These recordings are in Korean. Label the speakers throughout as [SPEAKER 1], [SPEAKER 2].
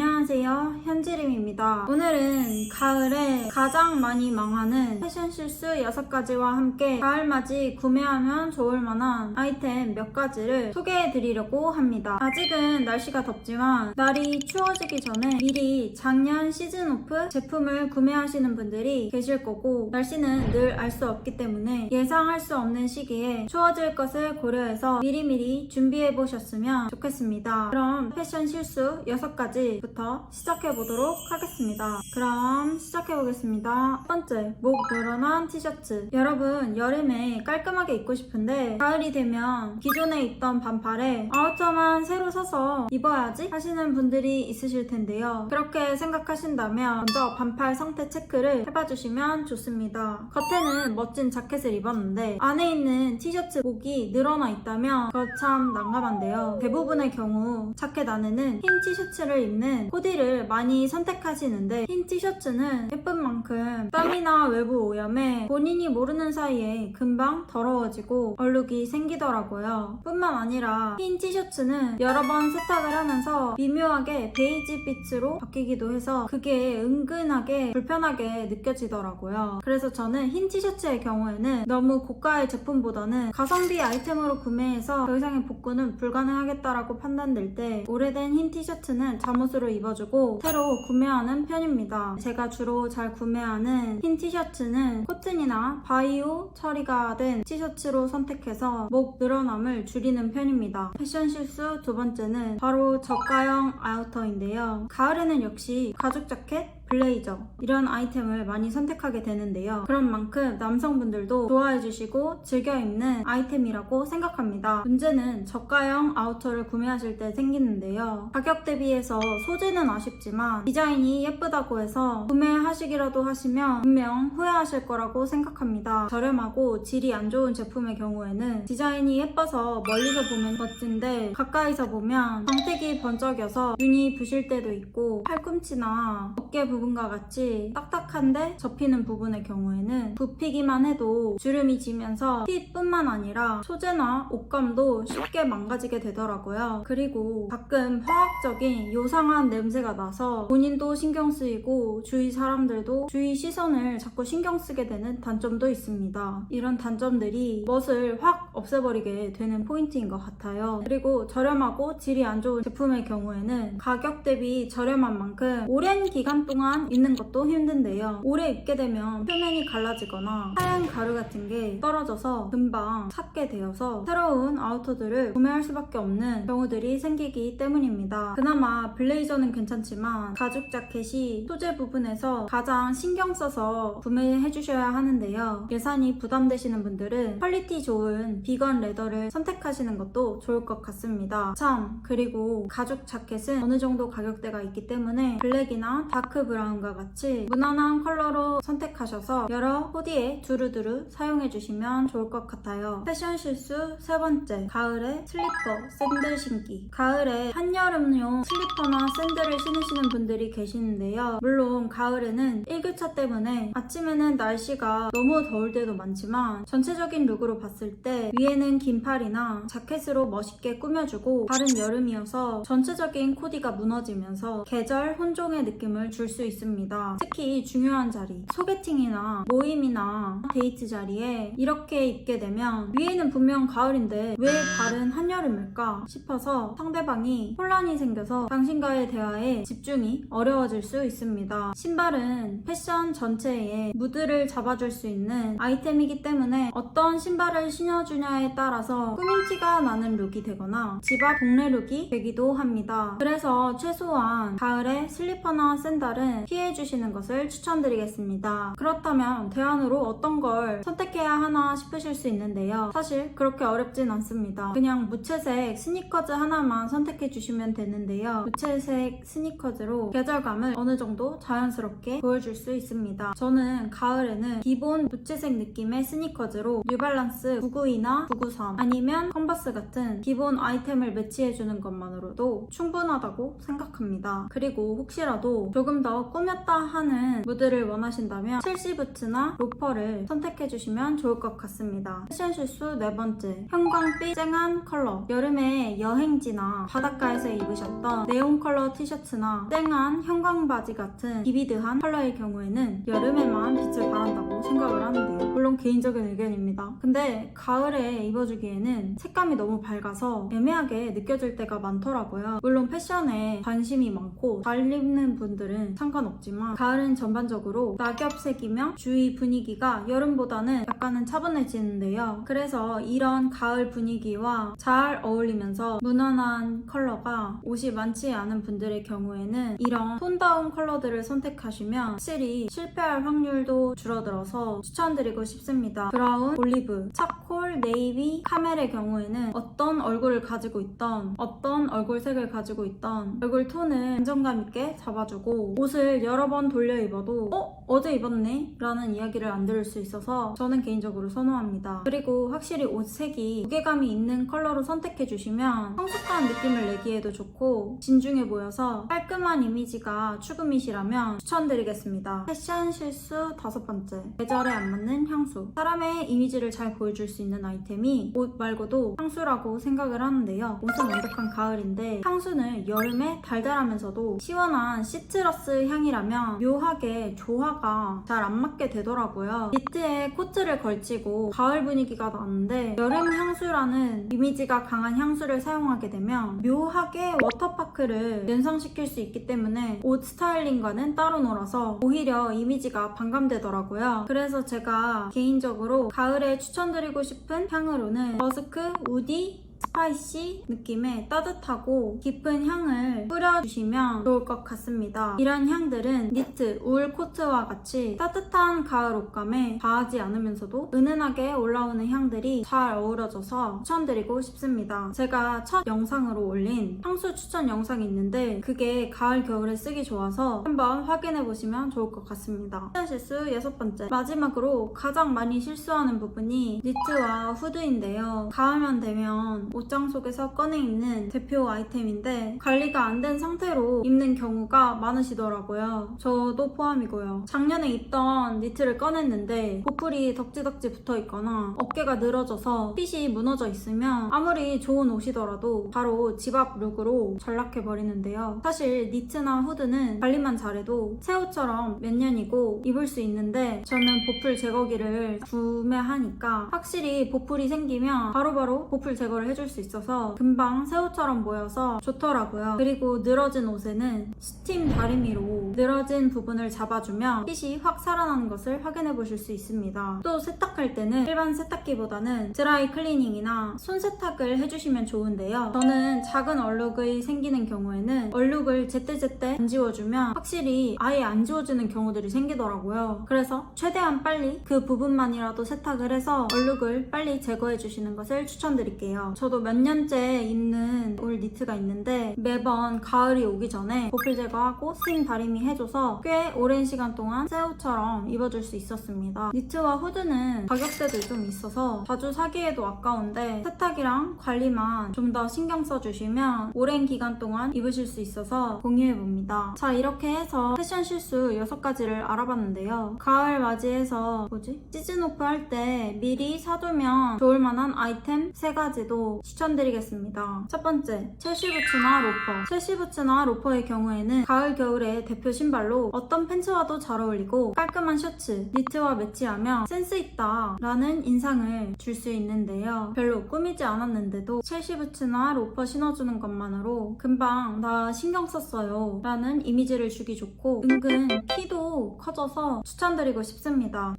[SPEAKER 1] 안녕하세요. 현지림입니다. 오늘은 가을에 가장 많이 망하는 패션 실수 6가지와 함께 가을맞이 구매하면 좋을 만한 아이템 몇 가지를 소개해 드리려고 합니다. 아직은 날씨가 덥지만 날이 추워지기 전에 미리 작년 시즌 오프 제품을 구매하시는 분들이 계실 거고 날씨는 늘 알 수 없기 때문에 예상할 수 없는 시기에 추워질 것을 고려해서 미리미리 준비해 보셨으면 좋겠습니다. 그럼 패션 실수 6가지 부터 시작해 보도록 하겠습니다. 그럼 시작해 보겠습니다. 첫 번째, 목 늘어난 티셔츠. 여러분, 여름에 깔끔하게 입고 싶은데 가을이 되면 기존에 입던 반팔에 아우터만 새로 사서 입어야지 하시는 분들이 있으실 텐데요. 그렇게 생각하신다면 먼저 반팔 상태 체크를 해봐 주시면 좋습니다. 겉에는 멋진 자켓을 입었는데 안에 있는 티셔츠 목이 늘어나 있다면 그거 참 난감한데요. 대부분의 경우 자켓 안에는 흰 티셔츠를 입는 코디를 많이 선택하시는데 흰 티셔츠는 예쁜 만큼 땀이나 외부 오염에 본인이 모르는 사이에 금방 더러워지고 얼룩이 생기더라고요. 뿐만 아니라 흰 티셔츠는 여러 번 세탁을 하면서 미묘하게 베이지 빛으로 바뀌기도 해서 그게 은근하게 불편하게 느껴지더라고요. 그래서 저는 흰 티셔츠의 경우에는 너무 고가의 제품보다는 가성비 아이템으로 구매해서 더 이상의 복구는 불가능하겠다라고 판단될 때 오래된 흰 티셔츠는 잠옷 으로 입어주고 새로 구매하는 편입니다. 제가 주로 잘 구매하는 흰 티셔츠는 코튼이나 바이오 처리가 된 티셔츠로 선택해서 목 늘어남을 줄이는 편입니다. 패션 실수 두 번째는 바로 저가형 아우터인데요. 가을에는 역시 가죽 자켓, 블레이저 이런 아이템을 많이 선택하게 되는데요. 그런 만큼 남성분들도 좋아해 주시고 즐겨 입는 아이템이라고 생각합니다. 문제는 저가형 아우터를 구매하실 때 생기는데요. 가격 대비해서 소재는 아쉽지만 디자인이 예쁘다고 해서 구매하시기라도 하시면 분명 후회하실 거라고 생각합니다. 저렴하고 질이 안 좋은 제품의 경우에는 디자인이 예뻐서 멀리서 보면 멋진데 가까이서 보면 광택이 번쩍여서 눈이 부실 때도 있고 팔꿈치나 어깨 부분 과 같이 딱딱한데 접히는 부분의 경우에는 굽히기만 해도 주름이 지면서 핏뿐만 아니라 소재나 옷감도 쉽게 망가지게 되더라고요. 그리고 가끔 화학적인 요상한 냄새가 나서 본인도 신경 쓰이고 주위 사람들도 주위 시선을 자꾸 신경 쓰게 되는 단점도 있습니다. 이런 단점들이 멋을 확 없애버리게 되는 포인트인 것 같아요. 그리고 저렴하고 질이 안 좋은 제품의 경우에는 가격 대비 저렴한 만큼 오랜 기간 동안 입는 것도 힘든데요. 오래 입게 되면 표면이 갈라지거나 하얀 가루 같은 게 떨어져서 금방 삭게 되어서 새로운 아우터들을 구매할 수밖에 없는 경우들이 생기기 때문입니다. 그나마 블레이저는 괜찮지만 가죽 자켓이 소재 부분에서 가장 신경 써서 구매해 주셔야 하는데요. 예산이 부담되시는 분들은 퀄리티 좋은 비건 레더를 선택하시는 것도 좋을 것 같습니다. 참, 그리고 가죽 자켓은 어느 정도 가격대가 있기 때문에 블랙이나 다크 브라 운과 같이 무난한 컬러로 선택하셔서 여러 코디에 두루두루 사용해 주시면 좋을 것 같아요. 패션 실수 세 번째, 가을에 슬리퍼, 샌들 신기. 가을에 한여름용 슬리퍼나 샌들을 신으시는 분들이 계시는데요. 물론 가을에는 일교차 때문에 아침에는 날씨가 너무 더울 때도 많지만 전체적인 룩으로 봤을 때 위에는 긴팔이나 자켓으로 멋있게 꾸며주고 다른 여름이어서 전체적인 코디가 무너지면서 계절 혼종의 느낌을 줄 수 있습니다. 특히 중요한 자리, 소개팅이나 모임이나 데이트 자리에 이렇게 입게 되면 위에는 분명 가을인데 왜 발은 한여름일까 싶어서 상대방이 혼란이 생겨서 당신과의 대화에 집중이 어려워질 수 있습니다. 신발은 패션 전체에 무드를 잡아줄 수 있는 아이템이기 때문에 어떤 신발을 신어주냐에 따라서 꾸민 티가 나는 룩이 되거나 집 앞 동네 룩이 되기도 합니다. 그래서 최소한 가을에 슬리퍼나 샌들은 피해주시는 것을 추천드리겠습니다. 그렇다면 대안으로 어떤 걸 선택해야 하나 싶으실 수 있는데요. 사실 그렇게 어렵진 않습니다. 그냥 무채색 스니커즈 하나만 선택해 주시면 되는데요. 무채색 스니커즈로 계절감을 어느 정도 자연스럽게 보여줄 수 있습니다. 저는 가을에는 기본 무채색 느낌의 스니커즈로 뉴발란스 992나 993 아니면 컨버스 같은 기본 아이템을 매치해주는 것만으로도 충분하다고 생각합니다. 그리고 혹시라도 조금 더더 꾸몄다 하는 무드를 원하신다면 첼시 부츠나 로퍼를 선택해주시면 좋을 것 같습니다. 패션 실수 네 번째, 형광빛 쨍한 컬러. 여름에 여행지나 바닷가에서 입으셨던 네온 컬러 티셔츠나 쨍한 형광 바지 같은 비비드한 컬러의 경우에는 여름에만 빛을 발한다고 생각을 하는데요. 물론 개인적인 의견입니다. 근데 가을에 입어주기에는 색감이 너무 밝아서 애매하게 느껴질 때가 많더라고요. 물론 패션에 관심이 많고 잘 입는 분들은 상관없지만 가을은 전반적으로 낙엽색이며 주위 분위기가 여름보다는 약간은 차분해지는데요. 그래서 이런 가을 분위기와 잘 어울리면서 무난한 컬러가 옷이 많지 않은 분들의 경우에는 이런 톤다운 컬러들을 선택하시면 확실히 실패할 확률도 줄어들어서 추천드리고 싶습니다. 브라운, 올리브, 차콜, 네이비, 카멜의 경우에는 어떤 얼굴을 가지고 있던 어떤 얼굴 색을 가지고 있던 얼굴 톤을 안정감 있게 잡아주고 옷을 여러 번 돌려 입어도 어? 어제 입었네? 라는 이야기를 안 들을 수 있어서 저는 개인적으로 선호합니다. 그리고 확실히 옷 색이 무게감이 있는 컬러로 선택해 주시면 성숙한 느낌을 내기에도 좋고 진중해 보여서 깔끔한 이미지가 추구미시라면 추천드리겠습니다. 패션 실수 다섯 번째 계절에 안 맞는 향수 사람의 이미지를 잘 보여줄 수 있는 아이템이 옷 말고도 향수라고 생각을 하는데요. 옷은 완벽한 가을인데 향수는 여름에 달달하면서도 시원한 시트러스 향이라면 묘하게 조화가 잘 안 맞게 되더라고요. 니트에 코트를 걸치고 가을 분위기가 나는데 여름 향수라는 이미지가 강한 향수를 사용하게 되면 묘하게 워터파크를 연상시킬 수 있기 때문에 옷 스타일링과는 따로 놀아서 오히려 이미지가 반감되더라고요. 그래서 제가 개인적으로 가을에 추천드리고 싶은 향으로는 머스크, 우디, 스파이시 느낌의 따뜻하고 깊은 향을 뿌려주시면 좋을 것 같습니다. 이런 향들은 니트, 울 코트와 같이 따뜻한 가을 옷감에 과하지 않으면서도 은은하게 올라오는 향들이 잘 어우러져서 추천드리고 싶습니다. 제가 첫 영상으로 올린 향수 추천 영상이 있는데 그게 가을, 겨울에 쓰기 좋아서 한번 확인해 보시면 좋을 것 같습니다. 패션 실수 여섯 번째 마지막으로 가장 많이 실수하는 부분이 니트와 후드인데요. 가을만 되면 옷장 속에서 꺼내 입는 대표 아이템인데 관리가 안 된 상태로 입는 경우가 많으시더라고요. 저도 포함이고요. 작년에 입던 니트를 꺼냈는데 보풀이 덕지덕지 붙어 있거나 어깨가 늘어져서 핏이 무너져 있으면 아무리 좋은 옷이더라도 바로 집 앞 룩으로 전락해 버리는데요. 사실 니트나 후드는 관리만 잘해도 새 옷처럼 몇 년이고 입을 수 있는데 저는 보풀 제거기를 구매하니까 확실히 보풀이 생기면 바로바로 보풀 제거를 해줄 수 있어서 금방 새 옷처럼 보여서 좋더라고요. 그리고 늘어진 옷에는 스팀 다리미로 늘어진 부분을 잡아주면 핏이 확 살아나는 것을 확인해 보실 수 있습니다. 또 세탁할 때는 일반 세탁기보다는 드라이 클리닝이나 손 세탁을 해주시면 좋은데요. 저는 작은 얼룩이 생기는 경우에는 얼룩을 제때제때 안 지워주면 확실히 아예 안 지워지는 경우들이 생기더라고요. 그래서 최대한 빨리 그 부분만이라도 세탁을 해서 얼룩을 빨리 제거해 주시는 것을 추천드릴게요. 저도 몇 년째 입는 올 니트가 있는데 매번 가을이 오기 전에 보풀 제거하고 스팀 다리미 해줘서 꽤 오랜 시간 동안 새 옷처럼 입어줄 수 있었습니다. 니트와 후드는 가격대도 좀 있어서 자주 사기에도 아까운데 세탁이랑 관리만 좀 더 신경 써주시면 오랜 기간 동안 입으실 수 있어서 공유해봅니다. 자 이렇게 해서 패션 실수 6가지를 알아봤는데요. 가을 맞이해서 뭐지? 시즌 오프 할 때 미리 사두면 좋을 만한 아이템 3가지도 추천드리겠습니다. 첫 번째, 첼시 부츠나 로퍼. 첼시 부츠나 로퍼의 경우에는 가을 겨울의 대표 신발로 어떤 팬츠와도 잘 어울리고 깔끔한 셔츠, 니트와 매치하면 센스 있다 라는 인상을 줄 수 있는데요. 별로 꾸미지 않았는데도 첼시 부츠나 로퍼 신어주는 것만으로 금방 나 신경 썼어요 라는 이미지를 주기 좋고 은근 키도 커져서 추천드리고 싶습니다.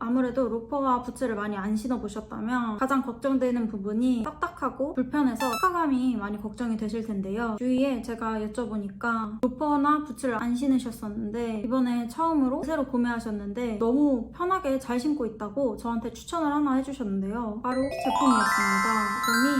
[SPEAKER 1] 아무래도 로퍼와 부츠를 많이 안 신어보셨다면 가장 걱정되는 부분이 딱딱하고 불편해서 착화감이 많이 걱정이 되실 텐데요. 주위에 제가 여쭤보니까 로퍼나 부츠를 안 신으셨었는데 이번에 처음으로 새로 구매하셨는데 너무 편하게 잘 신고 있다고 저한테 추천을 하나 해주셨는데요. 바로 제품이었습니다. 제품이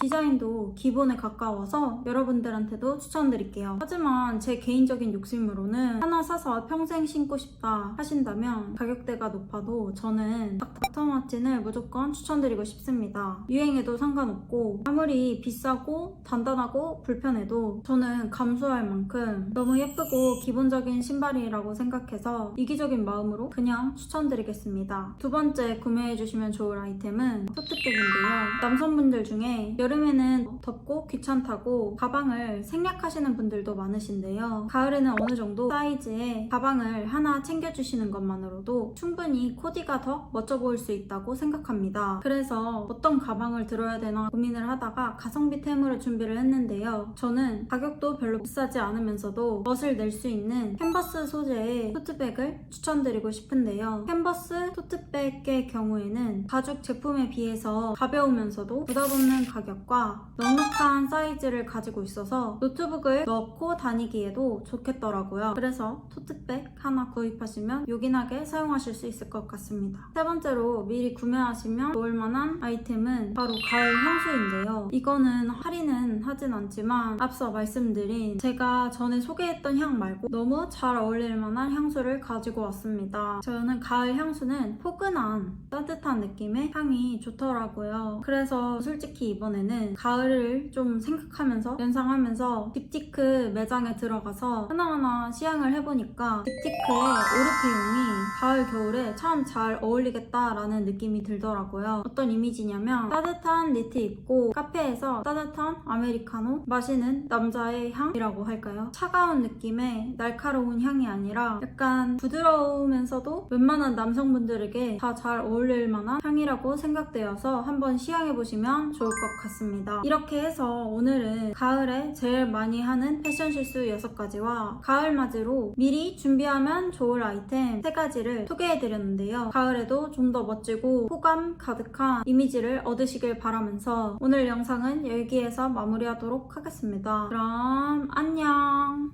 [SPEAKER 1] 디자인도 기본에 가까워서 여러분들한테도 추천드릴게요. 하지만 제 개인적인 욕심으로는 하나 사서 평생 신고 싶다 하신다면 가격대가 높아도 저는 닥터마틴을 무조건 추천드리고 싶습니다. 유행에도 상관없고 아무리 비싸고 단단하고 불편해도 저는 감수할 만큼 너무 예쁘고 기본적인 신발이라고 생각해서 이기적인 마음으로 그냥 추천드리겠습니다. 두 번째 구매해주시면 좋을 아이템은 토트백인데요. 남성분들 중에 여름에는 덥고 귀찮다고 가방을 생략하시는 분들도 많으신데요. 가을에는 어느 정도 사이즈의 가방을 하나 챙겨주시는 것만으로도 충분히 코디가 더 멋져 보일 수 있다고 생각합니다. 그래서 어떤 가방을 들어야 되나 고민을 하다가 가성비 템으로 준비를 했는데요. 저는 가격도 별로 비싸지 않으면서도 멋을 낼 수 있는 캔버스 소재의 토트백을 추천드리고 싶은데요. 캔버스 토트백의 경우에는 가죽 제품에 비해서 가벼우면서도 부담 없는 가격 과 넉넉한 사이즈를 가지고 있어서 노트북을 넣고 다니기에도 좋겠더라고요. 그래서 토트백 하나 구입하시면 요긴하게 사용하실 수 있을 것 같습니다. 세 번째로 미리 구매하시면 좋을 만한 아이템은 바로 가을 향수인데요. 이거는 할인은 하진 않지만 앞서 말씀드린 제가 전에 소개했던 향 말고 너무 잘 어울릴 만한 향수를 가지고 왔습니다. 저는 가을 향수는 포근한 따뜻한 느낌의 향이 좋더라고요. 그래서 솔직히 이번에 는 가을을 좀 생각하면서 연상하면서 딥티크 매장에 들어가서 하나하나 시향을 해보니까 딥티크의 오르페용이 가을 겨울에 참 잘 어울리겠다라는 느낌이 들더라고요. 어떤 이미지냐면 따뜻한 니트 입고 카페에서 따뜻한 아메리카노 마시는 남자의 향이라고 할까요? 차가운 느낌의 날카로운 향이 아니라 약간 부드러우면서도 웬만한 남성분들에게 다 잘 어울릴 만한 향이라고 생각되어서 한번 시향해보시면 좋을 것 같습니다. 이렇게 해서 오늘은 가을에 제일 많이 하는 패션 실수 6가지와 가을 맞이로 미리 준비하면 좋을 아이템 3가지를 소개해드렸는데요. 가을에도 좀 더 멋지고 호감 가득한 이미지를 얻으시길 바라면서 오늘 영상은 여기에서 마무리하도록 하겠습니다. 그럼 안녕!